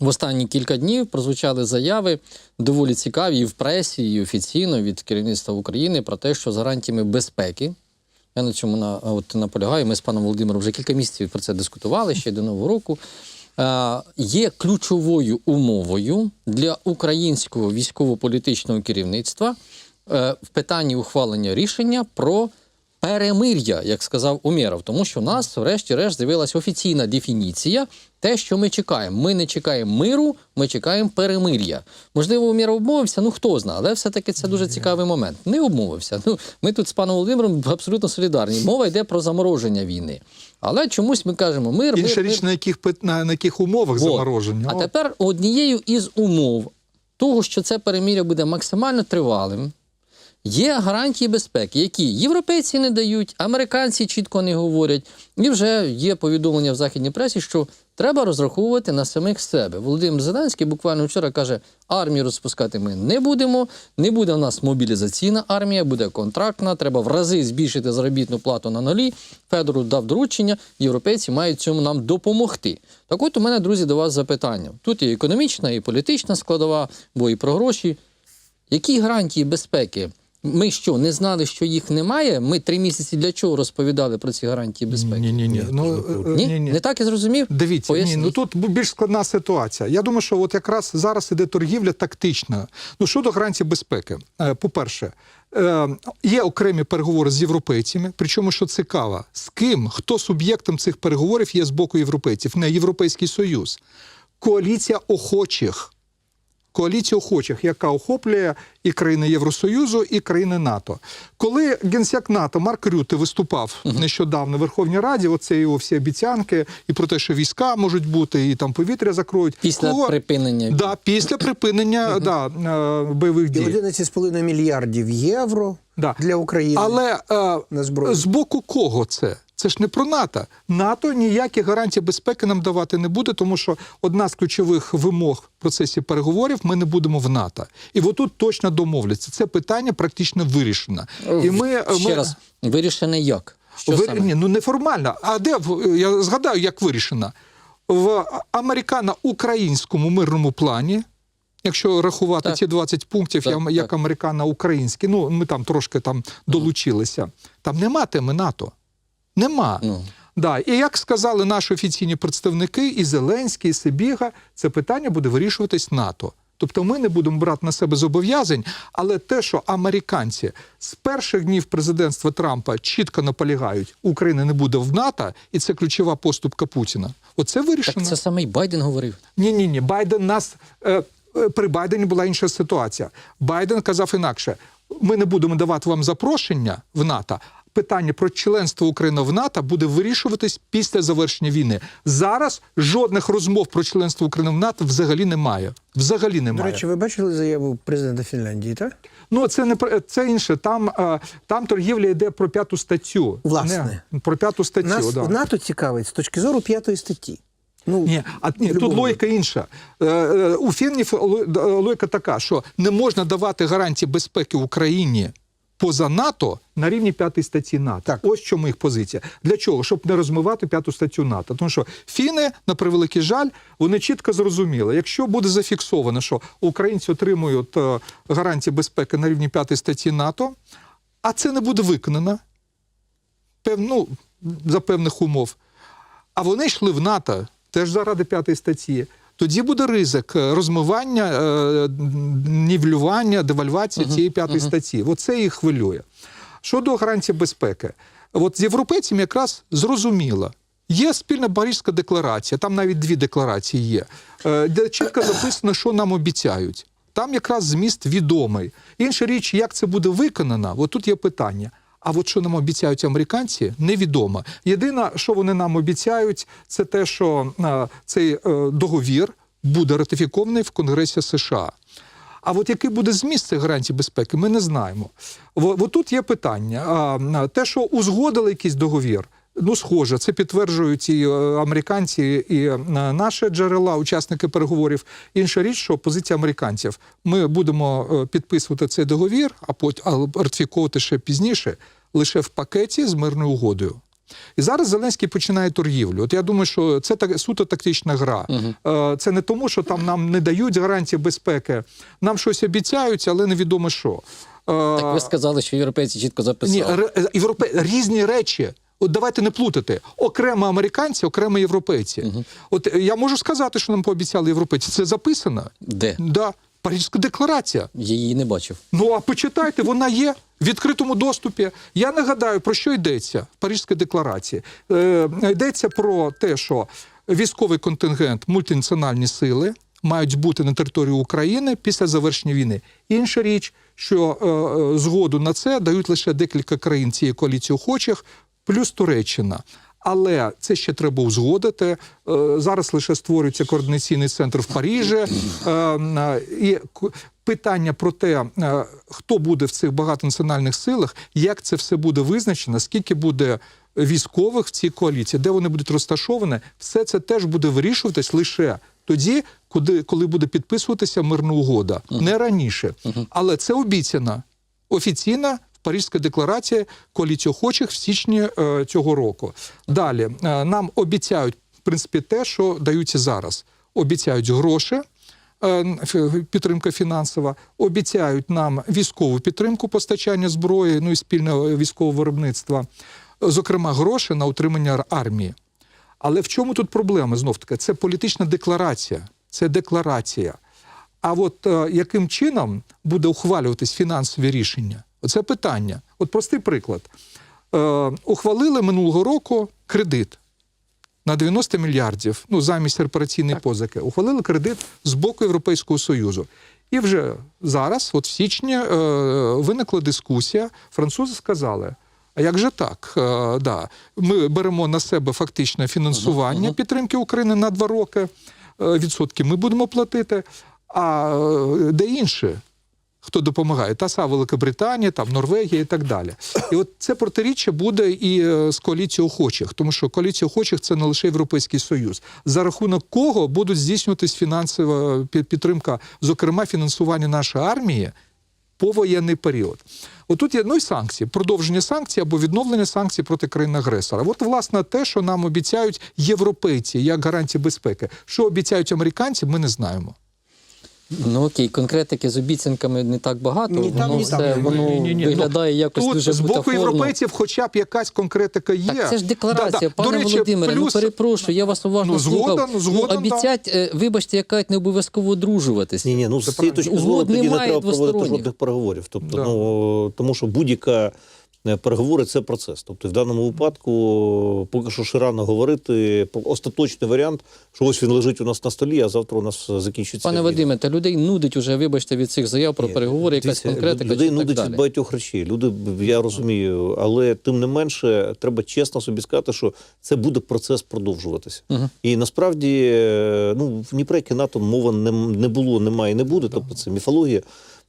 В останні кілька днів прозвучали заяви доволі цікаві і в пресі, і офіційно від керівництва України про те, що з гарантіями безпеки. Я на цьому на, от, наполягаю. Ми з паном Володимиром вже кілька місяців про це дискутували ще до Нового року. Е, є ключовою умовою для українського військово-політичного керівництва е, в питанні ухвалення рішення про перемир'я, як сказав Умєров, тому що в нас, врешті-решт, з'явилася офіційна дефініція, те, що ми чекаємо. Ми не чекаємо миру, ми чекаємо перемир'я. Можливо, Умєров обмовився, ну хто знає, але все-таки це дуже цікавий момент. Не обмовився. Ну, ми тут з паном Володимиром абсолютно солідарні. Мова йде про замороження війни. Але чомусь ми кажемо мир, мир, Інша мир. річ, на яких, на, на яких умовах Вот. замороження. А О, тепер однією із умов того, що це перемір'я буде максимально тривалим, є гарантії безпеки, які європейці не дають, американці чітко не говорять. І вже є повідомлення в західній пресі, що треба розраховувати на самих себе. Володимир Зеленський буквально вчора каже: армію розпускати ми не будемо. Не буде в нас мобілізаційна армія, буде контрактна. Треба в рази збільшити заробітну плату на нулі. Федору дав доручення. Європейці мають цьому нам допомогти. Так от у мене, друзі, до вас запитання. Тут і економічна, і політична складова, бо і про гроші. Які гарантії безпеки? Ми що, не знали, що їх немає? Ми три місяці для чого розповідали про ці гарантії безпеки? ні, ні, ні. Ну, е, Ні? ні, ні. Не так я зрозумів? Дивіться, ні, ну тут більш складна ситуація. Я думаю, що от якраз зараз іде торгівля тактична. Ну щодо гарантій безпеки, Е, по-перше, е, є окремі переговори з європейцями. Причому, що цікаво, з ким, хто суб'єктом цих переговорів є з боку європейців, не Європейський Союз, коаліція охочих. Коаліція охочих, яка охоплює і країни Євросоюзу, і країни НАТО. Коли генсек НАТО Марк Рюте виступав нещодавно в Верховній Раді, оце його всі обіцянки, і про те, що війська можуть бути, і там повітря закроють. Після Кого- припинення да, після припинення да, е, бойових дій. 11,5 мільярдів євро Да. для України. Але е, на зброю. з боку кого це? Це ж не про НАТО. НАТО ніякі гарантії безпеки нам давати не буде, тому що одна з ключових вимог в процесі переговорів ми не будемо в НАТО. І отут точно домовляться. Це питання практично вирішено. І ми, ще ми... раз вирішене як? Що Ви- саме? Ні, ну неформально. А де я згадаю, як вирішено? В американо-українському мирному плані. Якщо рахувати Так. ті 20 пунктів, Так, я- як так. американо-українські, ну ми там трошки там долучилися. Там нема теми НАТО. Нема. Ну. Да. І як сказали наші офіційні представники, і Зеленський, і Сибіга, це питання буде вирішуватись НАТО. Тобто ми не будемо брати на себе зобов'язань, але те, що американці з перших днів президентства Трампа чітко наполягають, Україна не буде в НАТО, і це ключова поступка Путіна. Оце вирішено. Так це саме й Байден говорив. Ні, ні, ні. Байден нас е, е, при Байдені була інша ситуація. Байден казав інакше: ми не будемо давати вам запрошення в НАТО. Питання про членство України в НАТО буде вирішуватись після завершення війни. Зараз жодних розмов про членство України в НАТО взагалі немає. Взагалі До немає. речі, ви бачили заяву президента Фінляндії, так? Ну це не це інше. Там, е, там торгівля йде про п'яту статтю. Власне. Не, про п'яту статтю. Нас да. НАТО цікавить з точки зору п'ятої статті. Ну, Ні, а ні, тут логіка інша. Е, е, У фіннів ло- логіка така, що не можна давати гарантії безпеки Україні поза НАТО на рівні п'ятої статті НАТО. Так. Ось чому їх позиція. Для чого? Щоб не розмивати п'яту статтю НАТО. Тому що фіни, на превеликий жаль, вони чітко зрозуміли, якщо буде зафіксовано, що українці отримують е, гарантії безпеки на рівні п'ятої статті НАТО, а це не буде виконано пев, ну, за певних умов. А вони йшли в НАТО теж заради п'ятої статті. Тоді буде ризик е, розмивання, е, нівелювання, девальвації цієї п'ятої статті. Оце їх хвилює. Щодо гарантії безпеки, от з європейцями якраз зрозуміло. Є спільна Паризька декларація, там навіть дві декларації є, е, де чітко записано, що нам обіцяють. Там якраз зміст відомий. Інша річ, як це буде виконано, от тут є питання. А от що нам обіцяють американці, невідомо. Єдине, що вони нам обіцяють, це те, що е, цей е, договір буде ратифікований в Конгресі США. А от який буде зміст цих гарантій безпеки, ми не знаємо. От тут є питання. Те, що узгодили якийсь договір, ну схоже, це підтверджують і е, американці, і е, наші джерела, учасники переговорів. Інша річ, що позиція американців. Ми будемо е, підписувати цей договір, а потім ратифіковувати ще пізніше, лише в пакеті з мирною угодою. І зараз Зеленський починає торгівлю. От я думаю, що це так суто тактична гра. Е, Це не тому, що там нам не дають гарантії безпеки. Нам щось обіцяють, але невідомо що. Так ви сказали, що європейці чітко записали. ні, європе... різні речі. От давайте не плутати. Окремо американці, окремо європейці. От е, я можу сказати, що нам пообіцяли європейці. Це записано. Де? Да. Паризька декларація. Її не бачив. Ну а почитайте, вона є в відкритому доступі. Я нагадаю, про що йдеться в Паризькій декларації. Е, йдеться про те, що військовий контингент, мультинаціональні сили мають бути на території України після завершення війни. Інша річ, що е, е, згоду на це дають лише декілька країн цієї коаліції охочих, плюс Туреччина. Але це ще треба узгодити. Е, Зараз лише створюється координаційний центр в Парижі. Е, е, І питання про те, хто буде в цих багатонаціональних силах, як це все буде визначено, скільки буде військових в цій коаліції, де вони будуть розташовані, все це теж буде вирішуватись лише тоді, куди, коли буде підписуватися мирна угода, не раніше. Але це обіцяно офіційна Паризька декларація коаліції охочих в січні е, цього року. Далі е, нам обіцяють, в принципі, те, що даються зараз. Обіцяють гроші. е, Підтримка фінансова, обіцяють нам військову підтримку постачання зброї, ну і спільне військове виробництво, зокрема, гроші на утримання армії. Але в чому тут проблема? Знов таки, це політична декларація. Це декларація. А от е, яким чином буде ухвалюватись фінансові рішення? Оце питання. От простий приклад. Е, ухвалили минулого року кредит на 90 мільярдів, ну замість репараційної позики. Ухвалили кредит з боку Європейського Союзу. І вже зараз, от в січні, е, виникла дискусія. Французи сказали. А як же так? Е, да. Ми беремо на себе фактичне фінансування підтримки України на два роки. Е, відсотки ми будемо платити. А е, де інше? Хто допомагає? Та сама Великобританія, там Норвегія і так далі. І от це протиріччя буде і е, з коаліцією охочих, тому що коаліція охочих це не лише Європейський Союз, за рахунок кого будуть здійснюватись фінансова підтримка, зокрема фінансування нашої армії повоєнний період. Отут є ну і санкції, продовження санкцій або відновлення санкцій проти країн-агресора. От, власне, те, що нам обіцяють європейці як гарантії безпеки. Що обіцяють американці, ми не знаємо. Ну окей, конкретики з обіцянками не так багато. Ні там, воно ні все Ні, воно Ні-ні-ні. виглядає якось Тут дуже з боку бутафорно. європейців, хоча б якась конкретика є. Так це ж декларація, Да-да. пане До речі, Володимире. плюс... Ну перепрошую, я вас уважно Ну, згоден, слухав. згоден, ну, обіцять, е, вибачте, яка не обов'язково одружуватись. Ні, ні, ну з цієї точки зору Угод тоді не немає треба проводити двосторонніх. жодних переговорів. Тобто, Да. ну тому що будь-яка переговори це процес. Тобто, в даному випадку, поки що ще рано говорити остаточний варіант, що ось він лежить у нас на столі, а завтра у нас закінчиться. Пане. Вадиме, та людей нудить уже, вибачте, від цих заяв про Ні, переговори, якась конкретика. Людей нудить далі. від багатьох речей. Люди, я розумію, але тим не менше, треба чесно собі сказати, що це буде процес продовжуватися. Мгм. І насправді, е, ну ні про яке НАТО мова не, не було, немає і не буде. Тобто це міфологія.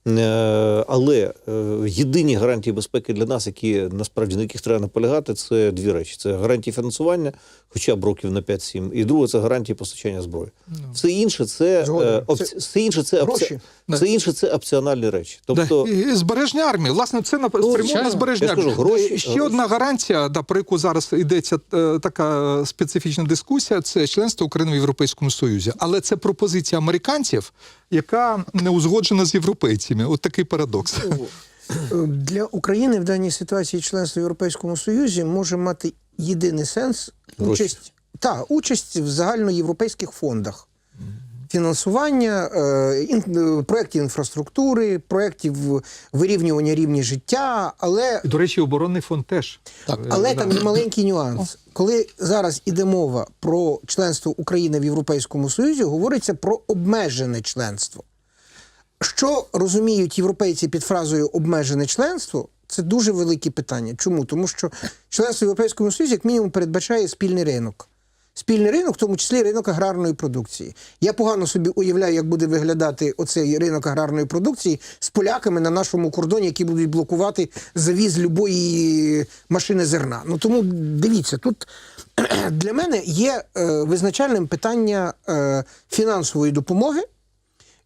Е, Але е, єдині гарантії безпеки для нас, які насправді на яких треба наполягати, це дві речі: це гарантії фінансування, хоча б років на 5-7, і друге це гарантії постачання зброї. Все інше це, Згоден. е, опці... Це все інше це, опці... все інше це опціональні речі. Тобто Да, і збереження армії. Власне, це на спрямовано на збереження армії. гроші- Ще гроші. одна гарантія, да, про яку зараз йдеться така специфічна дискусія, це членство України в Європейському Союзі. Але це пропозиція американців, яка не узгоджена з європейцями. От такий парадокс. Е, Для України в даній ситуації членство в Європейському Союзі може мати єдиний сенс участь, та, участь в загальноєвропейських фондах. Фінансування е, е, проєктів інфраструктури, проєктів вирівнювання рівня життя, але До речі, оборонний фонд теж. Так. Е, Але да. там є маленький нюанс. Коли зараз іде мова про членство України в Європейському Союзі, говориться про обмежене членство. Що розуміють європейці під фразою обмежене членство? Це дуже велике питання. Чому? Тому що членство в Європейському Союзі, як мінімум, передбачає спільний ринок. Спільний ринок, в тому числі ринок аграрної продукції. Я погано собі уявляю, як буде виглядати оцей ринок аграрної продукції з поляками на нашому кордоні, які будуть блокувати завіз любої машини зерна. Ну тому дивіться, тут для мене є е, визначальним питання е, фінансової допомоги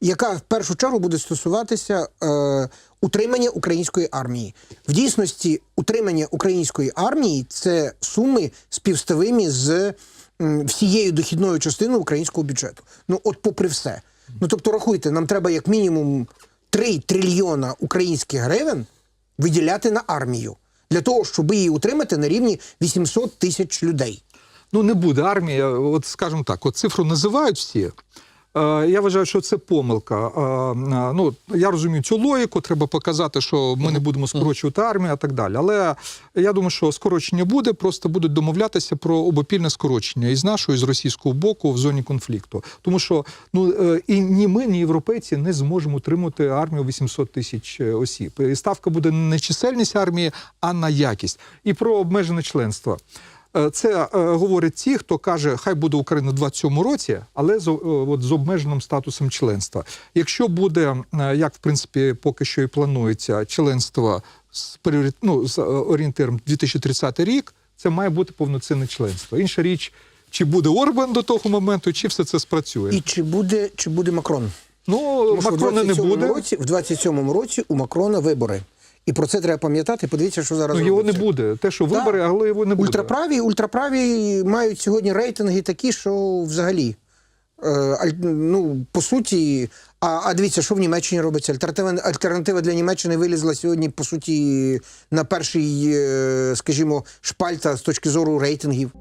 яка в першу чергу буде стосуватися е, утримання української армії. В дійсності, утримання української армії це суми співставимі з всією дохідною частиною українського бюджету. Ну, от, попри все. Ну тобто, рахуйте, нам треба як мінімум 3 трильйона українських гривень виділяти на армію для того, щоб її утримати на рівні 800 тисяч людей. Ну, не буде армія, от скажімо так, от цифру називають всі. Е, Я вважаю, що це помилка. Е, Ну, я розумію цю логіку, треба показати, що ми не будемо скорочувати армію, і так далі. Але я думаю, що скорочення буде, просто будуть домовлятися про обопільне скорочення і з нашого, і з російського боку в зоні конфлікту. Тому що ну е, і ні ми, ні європейці не зможемо утримати армію 800 тисяч осіб. І ставка буде не чисельність армії, а на якість. І про обмежене членство. Е, Це е, говорять ті, хто каже, хай буде Україна в 27-му році, але з, е, от, з обмеженим статусом членства. Якщо буде, як в принципі поки що і планується, членство з, ну, з орієнтиром 2030 рік, це має бути повноцінне членство. Інша річ, чи буде Орбан до того моменту, чи все це спрацює. І чи буде, чи буде Макрон? Ну, Тому Макрона в не 27-му буде. Році, в 27-му році у Макрона вибори. І про це треба пам'ятати. Подивіться, що зараз Ну, його не буде. Те, що вибори, але його не буде. Ультраправі, ультраправі мають сьогодні рейтинги такі, що взагалі. Е, ну, по суті, а, а дивіться, що в Німеччині робиться. Альтернатива, альтернатива для Німеччини вилізла сьогодні, по суті, на перший, е, скажімо, шпальта з точки зору рейтингів.